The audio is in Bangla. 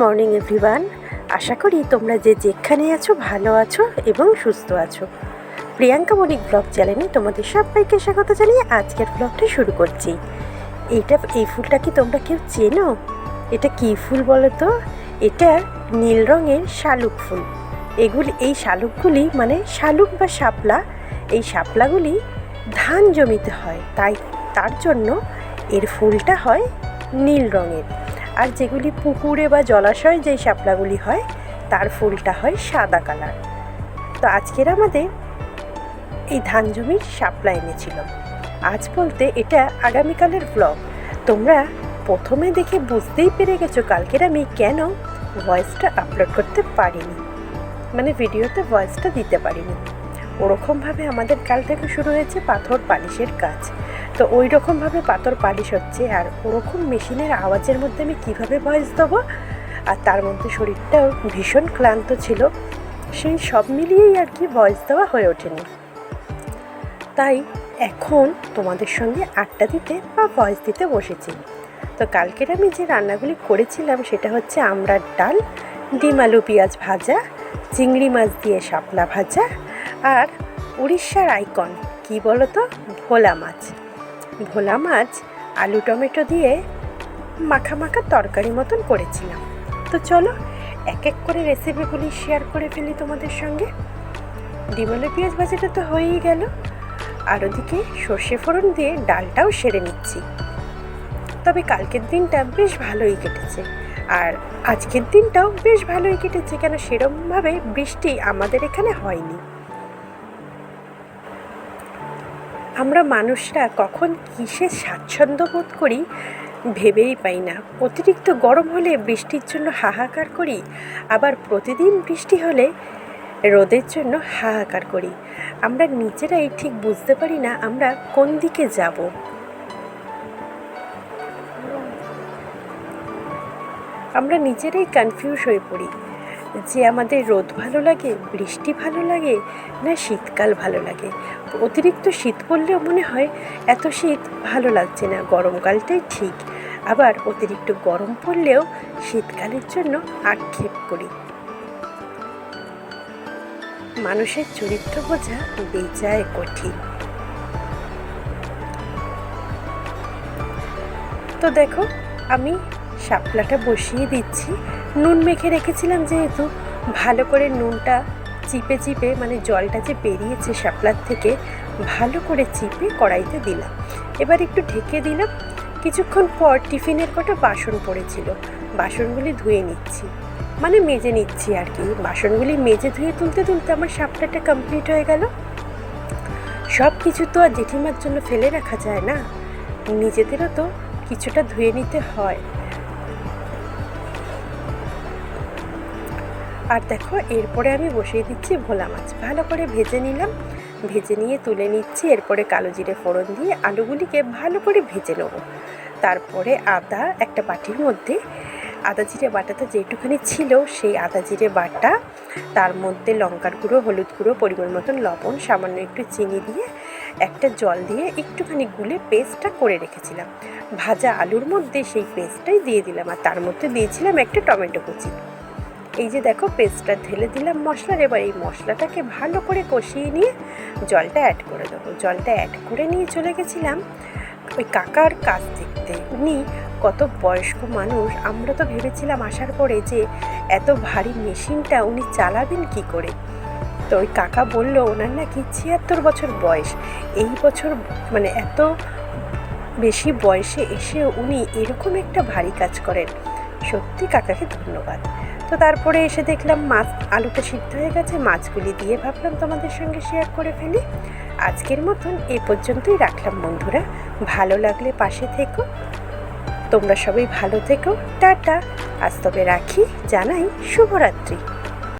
মর্নিং এভরিওয়ান আশা করি তোমরা যে যেখানে আছো, ভালো আছো এবং সুস্থ আছো। প্রিয়াঙ্কা বণিক ব্লগ চ্যানেলে তোমাদের সবাইকে স্বাগত জানিয়ে আজকের ব্লগটা শুরু করছি। এইটা, এই ফুলটা কি তোমরা কেউ চেনো? এটা কি ফুল বলো তো এটা নীল রঙের শালুক ফুল। এগুলি, এই শালুকগুলি মানে শালুক বা শাপলা, এই শাপলাগুলি ধান জমিতে হয়। তাই, তার জন্য এর ফুলটা হয় নীল রঙের। আর যেগুলি পুকুরে বা জলাশয়ে যেই শাপলাগুলি হয়, তার ফুলটা হয় সাদা কালার। তো আজকের আমাদের এই ধান জমির শাপলা এনেছিল। আজ বলতে এটা আগামীকালের ব্লগ তোমরা প্রথমে দেখে বুঝতেই পেরে গেছো কালকের আমি কেন ভয়েসটা আপলোড করতে পারিনি। মানে ভিডিওতে ভয়েসটা দিতে পারিনি। ওরকমভাবে আমাদের কাল থেকে শুরু হয়েছে পাথর পালিশের কাজ। তো ওই রকমভাবে পাথর পালিশ হচ্ছে আর ওরকম মেশিনের আওয়াজের মধ্যে আমি কীভাবে ভয়েস দেবো? আর তার মধ্যে শরীরটাও ভীষণ ক্লান্ত ছিল। সেই সব মিলিয়েই আর কি ভয়েস দেওয়া হয়ে ওঠেনি। তাই এখন তোমাদের সঙ্গে আড্ডা দিতে বা ভয়েস দিতে বসেছি। তো কালকের আমি যে রান্নাগুলি করেছিলাম সেটা হচ্ছে আমড়ার ডাল, ডিম আলু পেঁয়াজ ভাজা, চিংড়ি মাছ দিয়ে শাপলা ভাজা আর উড়িষ্যার আইকন, কি বলো তো ভোলা মাছ। ভোলা মাছ, আলু টমেটো দিয়ে মাখা মাখা তরকারি মতন করেছিলাম। তো চলো এক এক করে রেসিপিগুলি শেয়ার করে ফেলি তোমাদের সঙ্গে। ডিমলে পেঁয়াজ ভাজাটা তো হয়েই গেল। আর ওদিকে সর্ষে ফোড়ন দিয়ে ডালটাও সেরে নিচ্ছি। তবে কালকের দিনটা বেশ ভালোই কেটেছে। আর আজকের দিনটাও বেশ ভালোই কেটেছে, কেন সেরমভাবে বৃষ্টি আমাদের এখানে হয়নি। আমরা মানুষরা কখন কিসে স্বাচ্ছন্দ্য বোধ করি ভেবেই পাই না। অতিরিক্ত গরম হলে বৃষ্টির জন্য হাহাকার করি, আবার প্রতিদিন বৃষ্টি হলে রোদের জন্য হাহাকার করি। আমরা নিজেরাই ঠিক বুঝতে পারি না আমরা কোন দিকে যাব। আমরা নিজেরাই কনফিউজ হয়ে পড়ি। যে আমাদের রোদ ভালো লাগে, বৃষ্টি ভালো লাগে, না শীতকাল ভালো লাগে? অতিরিক্ত শীত পড়লেও মনে হয় এত শীত ভালো লাগছে না, গরমকালটাই ঠিক। আবার অতিরিক্ত গরম পড়লেও শীতকালের জন্য আক্ষেপ করি। মানুষের চরিত্র বোঝা বেজায় কঠিন। তো দেখো, আমি শাপলাটা বসিয়ে দিচ্ছি। নুন মেখে রেখেছিলাম যেহেতু, ভালো করে নুনটা চিপে চিপে মানে জলটা যে বেরিয়েছে শাপলার থেকে, ভালো করে চিপে কড়াইতে দিলাম। এবার একটু ঢেকে দিলাম। কিছুক্ষণ পর টিফিনের কটা বাসন পড়েছিল। বাসনগুলি ধুয়ে নিচ্ছি। মানে মেজে নিচ্ছি আর কি। বাসনগুলি মেজে ধুয়ে তুলতে তুলতে আমার সাপটাটা কমপ্লিট হয়ে গেল। সব কিছু তো আর জেঠিমার জন্য ফেলে রাখা যায় না। নিজেদেরও তো কিছুটা ধুয়ে নিতে হয়। আর দেখো, এরপরে আমি বসিয়ে দিচ্ছি ভোলা মাছ। ভালো করে ভেজে নিলাম। ভেজে নিয়ে তুলে নিচ্ছি, এরপরে কালো জিরে ফোড়ন দিয়ে আলুগুলিকে ভালো করে ভেজে নেব। তারপরে আদা, একটা বাটির মধ্যে, আদা জিরে বাটাটা যেটুখানি ছিল সেই আদা জিরে বাটা, তার মধ্যে লঙ্কার গুঁড়ো, হলুদ গুঁড়ো, পরিমাণ মতন লবণ, সামান্য একটু চিনি দিয়ে একটা জল দিয়ে একটুখানি গুলে পেস্টটা করে রেখেছিলাম। ভাজা আলুর মধ্যে সেই পেস্টটাই দিয়ে দিলাম আর তার মধ্যে দিয়েছিলাম একটা টমেটো কুচি। এই যে দেখো পেস্টটা ঢেলে দিলাম মশলার, এবার এই মশলাটাকে ভালো করে কষিয়ে নিয়ে জলটা অ্যাড করে দেবো। জলটা অ্যাড করে নিয়ে চলে গেছিলাম ওই কাকার কাজ দেখতে উনি কত বয়স্ক মানুষ, আমরা তো ভেবেছিলাম আসার পরে যে এত ভারী মেশিনটা উনি চালাবেন কি করে? তো ওই কাকা বলল, ওনার নাকি ছিয়াত্তর বছর বয়স। এই বছর মানে এত বেশি বয়সে এসে উনি এরকম একটা ভারী কাজ করেন। সত্যি কাকাকে ধন্যবাদ। তো তারপরে এসে দেখলাম মাছ আলুটা সিদ্ধ হয়ে গেছে, মাছগুলি দিয়ে ভাবলাম তোমাদের সঙ্গে শেয়ার করে ফেলি। আজকের মতন এ পর্যন্তই রাখলাম বন্ধুরা। ভালো লাগলে পাশে থেকো। তোমরা সবাই ভালো থেকো। টাটা। আজ তবে রাখি। জানাই শুভরাত্রি।